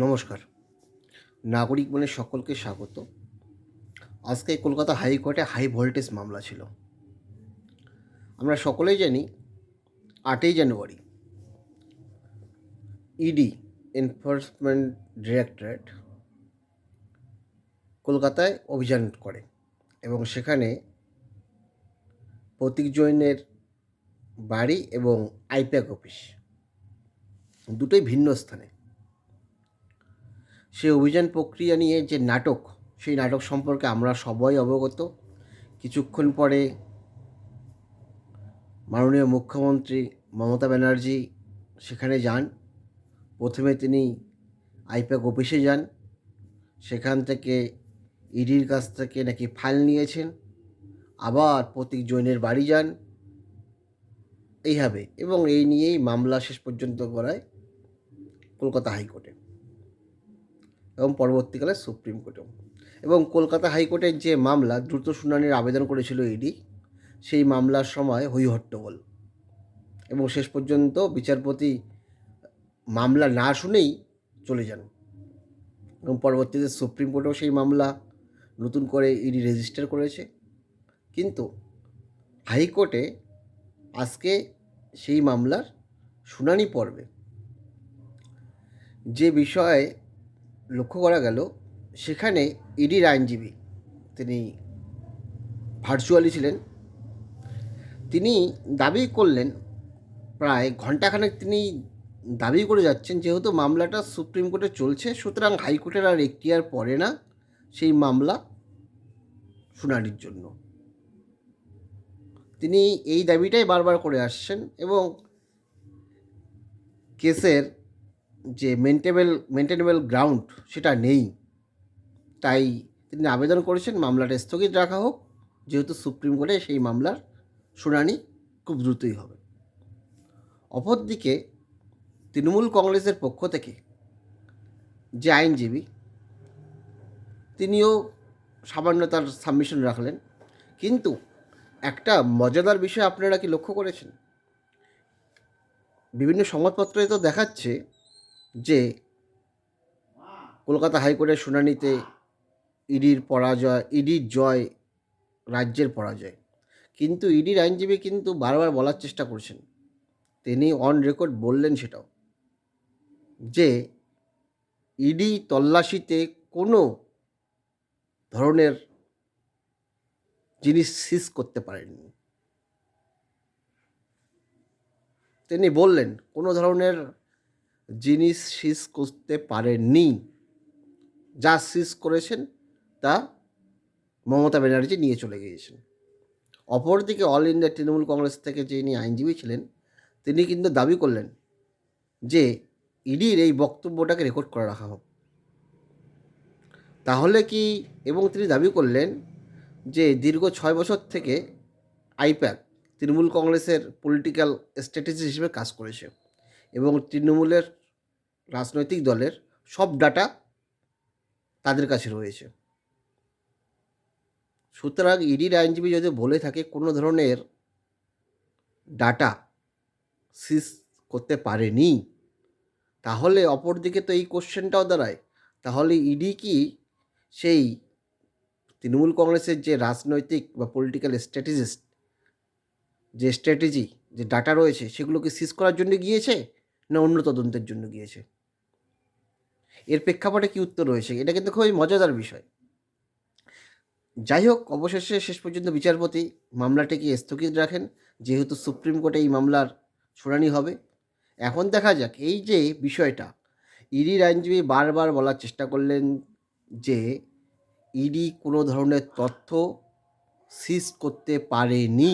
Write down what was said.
নমস্কার। নাগরিক বলে সকলকে স্বাগত। আজকে কলকাতা হাইকোর্টে হাই ভোল্টেজ মামলা ছিল। আমরা সকলেই জানি, আটই জানুয়ারি ইডি এনফোর্সমেন্ট ডিরেক্টরেট কলকাতায় অভিযান করে এবং সেখানে প্রতীক জৈনের বাড়ি এবং আইপ্যাক অফিস, দুটোই ভিন্ন স্থানে। সেই অভিযান প্রক্রিয়া নিয়ে যে নাটক, সেই নাটক সম্পর্কে আমরা সবাই অবগত। কিছুক্ষণ পরে মাননীয় মুখ্যমন্ত্রী মমতা ব্যানার্জি সেখানে যান। প্রথমে তিনি আইপ্যাক অফিসে যান। সেখান থেকে ইডির কাছ থেকে নাকি ফাইল নিয়েছেন। আবার প্রতীক জৈনের বাড়ি যান। এইভাবে। এবং এই নিয়েই মামলা শেষ পর্যন্ত করায় কলকাতা হাইকোর্টে। এবং পরবর্তীকালে সুপ্রিম কোর্টেও। এবং কলকাতা হাইকোর্টের যে মামলা, দ্রুত শুনানির আবেদন করেছিল ইডি সেই মামলার সময় হই হট্টগোল। এবং শেষ পর্যন্ত বিচারপতি মামলা না শুনেই চলে যান। এবং পরবর্তীতে সুপ্রিম কোর্টেও সেই মামলা নতুন করে ইডি রেজিস্টার করেছে। কিন্তু হাইকোর্টে আজকে সেই মামলার শুনানি পর্বে যে বিষয়ে লক্ষ্য করা গেল, সেখানে ইডির আইনজীবী তিনি ভার্চুয়ালি ছিলেন। তিনি দাবি করলেন, প্রায় ঘণ্টাখানেক তিনি দাবি করে যাচ্ছেন যেহেতু মামলাটা সুপ্রিম কোর্টে চলছে, সুতরাং হাইকোর্টের আর এখতিয়ার পড়ে না সেই মামলা শুনানির জন্য। তিনি এই দাবিটাই বারবার করে আসছেন এবং কেসের যে মেনটেবল মেনটেনেবল গ্রাউন্ড সেটা নেই। তাই তিনি আবেদন করেছেন, মামলাটা স্থগিত রাখা হোক। যেহেতু সুপ্রিম কোর্টে সেই মামলার শুনানি খুব দ্রুতই হবে। অপরদিকে তৃণমূল কংগ্রেসের পক্ষ থেকে যে আইনজীবী, তিনিও সামান্য তার সাবমিশন রাখলেন। কিন্তু একটা মজাদার বিষয় আপনারা কি লক্ষ্য করেছেন? বিভিন্ন সংবাদপত্রে তো দেখাচ্ছে যে কলকাতা হাইকোর্টের শুনানিতে ইডির পরাজয় ইডির জয়, রাজ্যের পরাজয়। কিন্তু ইডির আইনজীবী কিন্তু বারবার বলার চেষ্টা করছেন। তিনি অন রেকর্ড বললেন সেটাও। যে ইডি তল্লাশিতে কোনো ধরনের জিনিস সিজ করতে পারেননি। তিনি বললেন, কোনো ধরনের জিনিস সিজ করতে পারেননি, যা সিজ করেছেন তা মমতা ব্যানার্জি নিয়ে চলে গিয়েছেন। অপরদিকে অল ইন্ডিয়া তৃণমূল কংগ্রেস থেকে যিনি আইনজীবী ছিলেন, তিনি কিন্তু দাবি করলেন যে ইডির এই বক্তব্যটাকে রেকর্ড করে রাখা হোক। তাহলে কি, এবং তিনি দাবি করলেন যে দীর্ঘ ছয় বছর থেকে আইপ্যাক তৃণমূল কংগ্রেসের পলিটিক্যাল স্ট্র্যাটেজি হিসেবে কাজ করেছে এবং তৃণমূলের রাজনৈতিক দলের সব ডাটা তাদের কাছে রয়েছে। সুতরাং ইডির আইনজীবী যদি বলে থাকে কোনো ধরনের ডাটা সিজ করতে পারেনি, তাহলে অপরদিকে তো এই কোশ্চেনটাও দাঁড়ায়। তাহলে ইডি কি সেই তৃণমূল কংগ্রেসের যে রাজনৈতিক বা পলিটিক্যাল স্ট্র্যাটেজিস্ট যে স্ট্র্যাটেজি যে ডাটা রয়েছে, সেগুলোকে সিজ করার জন্য গিয়েছে? না অন্য তদন্তের জন্য গিয়েছে? এর প্রেক্ষাপটে কি উত্তর রয়েছে? এটা কিন্তু খুবই মজাদার বিষয়। যাই হোক অবশেষে শেষ পর্যন্ত বিচারপতি মামলাটিকে স্থগিত রাখেন, যেহেতু সুপ্রিম কোর্টে এই মামলার শুনানি হবে। এখন দেখা যাক, এই যে বিষয়টা, ইডির আইনজীবী বারবার বলার চেষ্টা করলেন যে ইডি কোনো ধরনের তথ্য সিজ করতে পারেনি।